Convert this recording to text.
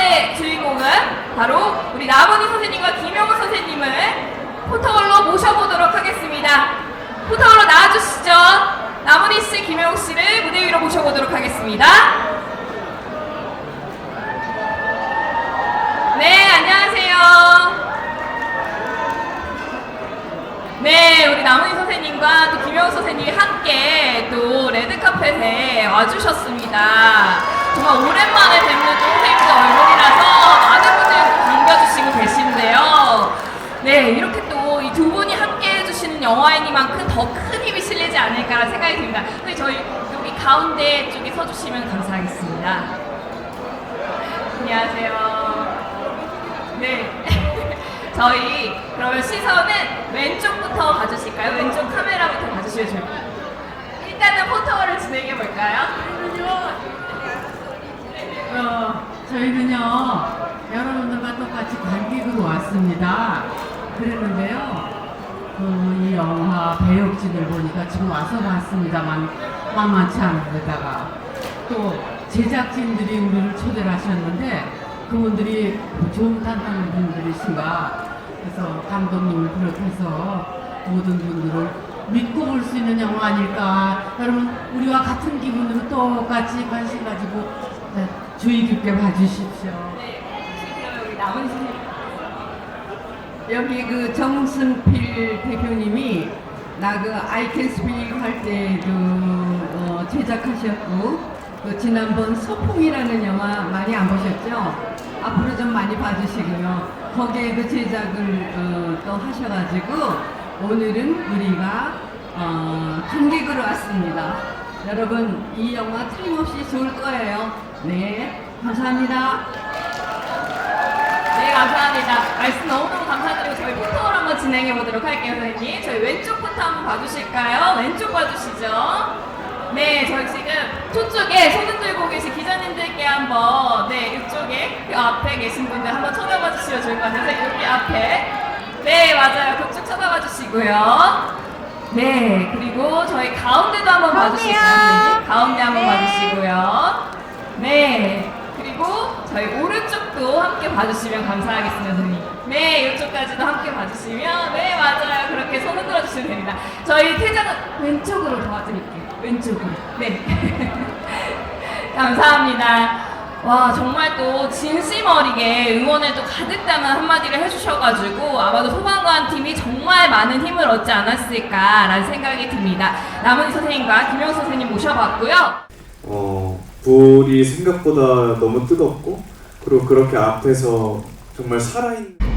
번째 주인공은 바로 우리 남은희 선생님과 김영우 선생님을 포터걸로 모셔보도록 하겠습니다. 포터걸로 나와주시죠. 남은희 씨, 김영우 씨를 무대 위로 모셔보도록 하겠습니다. 네, 안녕하세요. 네, 우리 남은희 선생님과 또 김영우 선생님이 함께 또 레드카펫에 와주셨습니다. 정말 오랜만에 뵙는 영화이니만큼 더 큰 힘이 실리지 않을까 생각이 듭니다. 근데 저희 여기 가운데 쪽에 서주시면 감사하겠습니다. 안녕하세요. 네. 저희 그러면 시선은 왼쪽부터 봐주실까요? 왼쪽 카메라부터 봐주시면 좋을 것 같아요. 일단은 포토를 진행해 볼까요? 어, 저희는요 여러분들과 똑같이 관객으로 왔습니다. 그랬는데요, 배역진을 보니까 지금 와서 봤습니다만 만만치 않은 데다가 또 제작진들이 우리를 초대를 하셨는데 그분들이 좋은 탄탄한 분들이신가 그래서 감독님을 비롯해서 모든 분들을 믿고 볼 수 있는 영화 아닐까 여러분 우리와 같은 기분으로 똑같이 관심 가지고 네, 주의 깊게 봐주십시오. 네. 우리 남은. 여기 그 정순필 나 그 아이캔 스피ክ 할 때도 어, 제작하셨고 그 지난번 소풍이라는 영화 많이 안 보셨죠? 앞으로 좀 많이 봐주시고요. 거기에 그 제작을 어, 또 하셔가지고 오늘은 우리가 어, 관객으로 왔습니다. 여러분 이 영화 틀림없이 좋을 거예요. 네, 감사합니다. 네, 감사합니다. 말씀 너무너무 감사드리고 저희 포토를 한번 진행해 보도록 할게요, 선생님. 저희 왼쪽부터 한번 봐주실까요? 왼쪽 봐주시죠. 네, 저희 지금 저쪽에 손 흔들고 계신 기자님들께 한번, 네, 이쪽에, 그 앞에 계신 분들 한번 쳐다봐 주시면 좋을 것. 선생님, 여기 앞에. 네, 맞아요. 그쪽 쳐다봐 주시고요. 네, 그리고 저희 가운데도 한번 봐주실까요? 가운데 한번 봐주시고요. 네. 그리고 저희 오른쪽도 함께 봐주시면 감사하겠습니다, 선생님. 네, 이쪽까지도 함께 봐주시면, 네, 맞아요. 그렇게 손 흔들어 주시면 됩니다. 저희 퇴장은 왼쪽으로 도와드릴게요. 왼쪽으로. 네. 감사합니다. 와, 정말 또 진심 어리게 응원을 또 가득 담은 한마디를 해주셔가지고 아마도 소방관 팀이 정말 많은 힘을 얻지 않았을까라는 생각이 듭니다. 남은희 선생님과 김영 선생님 모셔봤고요. 어, 불이 생각보다 너무 뜨겁고 그리고 그렇게 앞에서 정말 살아있는